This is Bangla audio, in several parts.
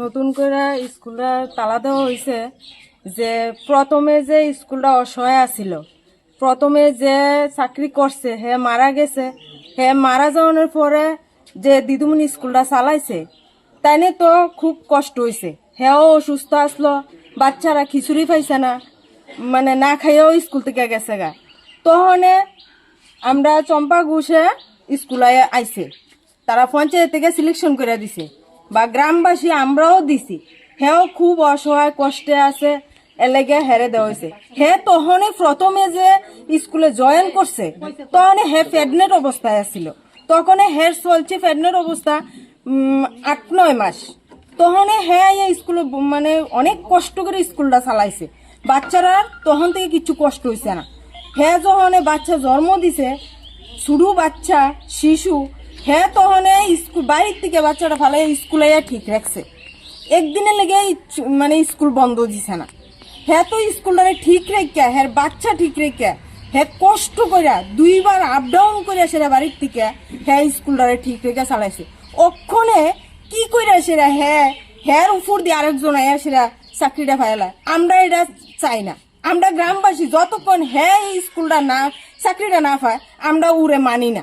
নতুন করে স্কুলটা তালা দেওয়া হয়েছে যে প্রথমে যে স্কুলটা অসহায় আছিল, প্রথমে যে চাকরি করছে, হে মারা গেছে, হে মারা যাওয়ানোর পরে যে দিদুমনি স্কুলটা চালাইছে, তাইনে তো খুব কষ্ট হয়েছে হেও অসুস্থ আসলো, বাচ্চারা খিচুড়ি পাইছে না মানে না খাইয়েও স্কুল থেকে গেছে গা। তখনে আমরা চম্পা ঘুষে স্কুলে আইছে, তারা পঞ্চায়েত থেকে সিলেকশন করে দিছে। বা গ্রামবাসী আমরাও দিছি। হেও খুব অসহায়, কষ্টে আছে, এলেগে হেরে দেওয়া হয়েছে হে তখনই প্রথমে যে স্কুলে জয়েন করছে তখন হে প্রেগনেন্ট অবস্থায় আছিল। তখন হের চলছে প্রেগনেন্ট অবস্থা আট, নয় মাস। তখন হে স্কুলে মানে অনেক কষ্ট করে স্কুলটা চালাইছে। বাচ্চারা তখন থেকে কিছু কষ্ট হয়েছে না। হে যখন বাচ্চা জন্ম দিছে শুরু বাচ্চা, শিশু হে তখন স্কুল, বাড়ির থেকে বাচ্চাটা ভালো স্কুলে ঠিক রাখছে। একদিনের লেগে মানে স্কুল বন্ধ দিছে না। হ্যাঁ তো স্কুলটারে ঠিক রেখে হ্যাঁ বাচ্চা ঠিক রেখে হ্যাঁ কষ্ট কইরা দুইবার আপ ডাউন করে সেটা বাড়ির থেকে হ্যাঁ স্কুলটারে ঠিক রেখে চালাইছে। অক্ষণে কি কইরা সেটা হ্যাঁ হ্যার উপর দিয়ে আরেকজন আয়া সেটা চাকরিটা ফাইলা আমরা এটা চাই না। আমরা গ্রামবাসী যতক্ষণ হ্যাঁ এই স্কুলটা না চাকরিটা না পায় আমরা উড়ে মানি না।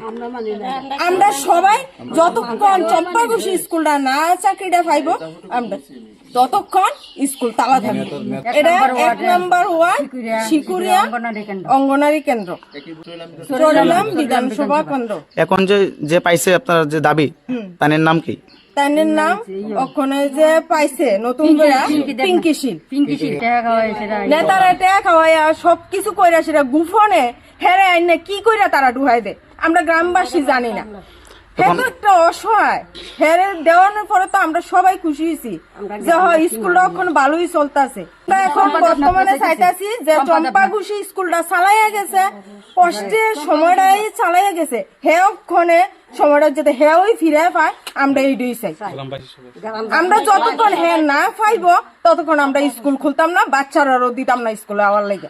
আমরা সবাই যতক্ষণ চম্পাঘুষি স্কুলটা না চাকরিটা পাইব আমরা ততক্ষণ স্কুল তালা থাকবে এটা এক নাম্বার ওয়ার্ড শিকুরিয়া অঙ্গনারী কেন্দ্র। বিধানসভা কেন্দ্র। এখন যে যে পাইছে আপনার যে দাবি তানের নাম কি? তাইনের নাম ওখানে যে পাইছে নতুন করে পিঙ্কি শীল পিঙ্কি সিট টাকা সেটা নেতারা টেয়া খাওয়াইয়া সব কিছু কইরা সেটা গুফনে হেরে আইনে কি কইরা তারা ডুহাই দে আমরা গ্রামবাসী জানি না। হে একটা অসহায়। হেরে দেওয়ানোর পরে তো আমরা সবাই খুশি হয়েছি। যে হয় স্কুলটা এখন ভালোই চলতেছে। এখন বর্তমানে চাইতাছি যে চম্পা ঘুষি স্কুলটা চালাইয়া গেছে। কষ্টে সময়টাই চালাইয়া গেছে। হে সময়টা যাতে হেওই ফিরে পায় আমরা এইটাই চাই। আমরা যতক্ষণ হ্যাঁ না পাইব ততক্ষণ আমরা স্কুল খুলতাম না বাচ্চারারও দিতাম না স্কুলে আওয়ার লাগে।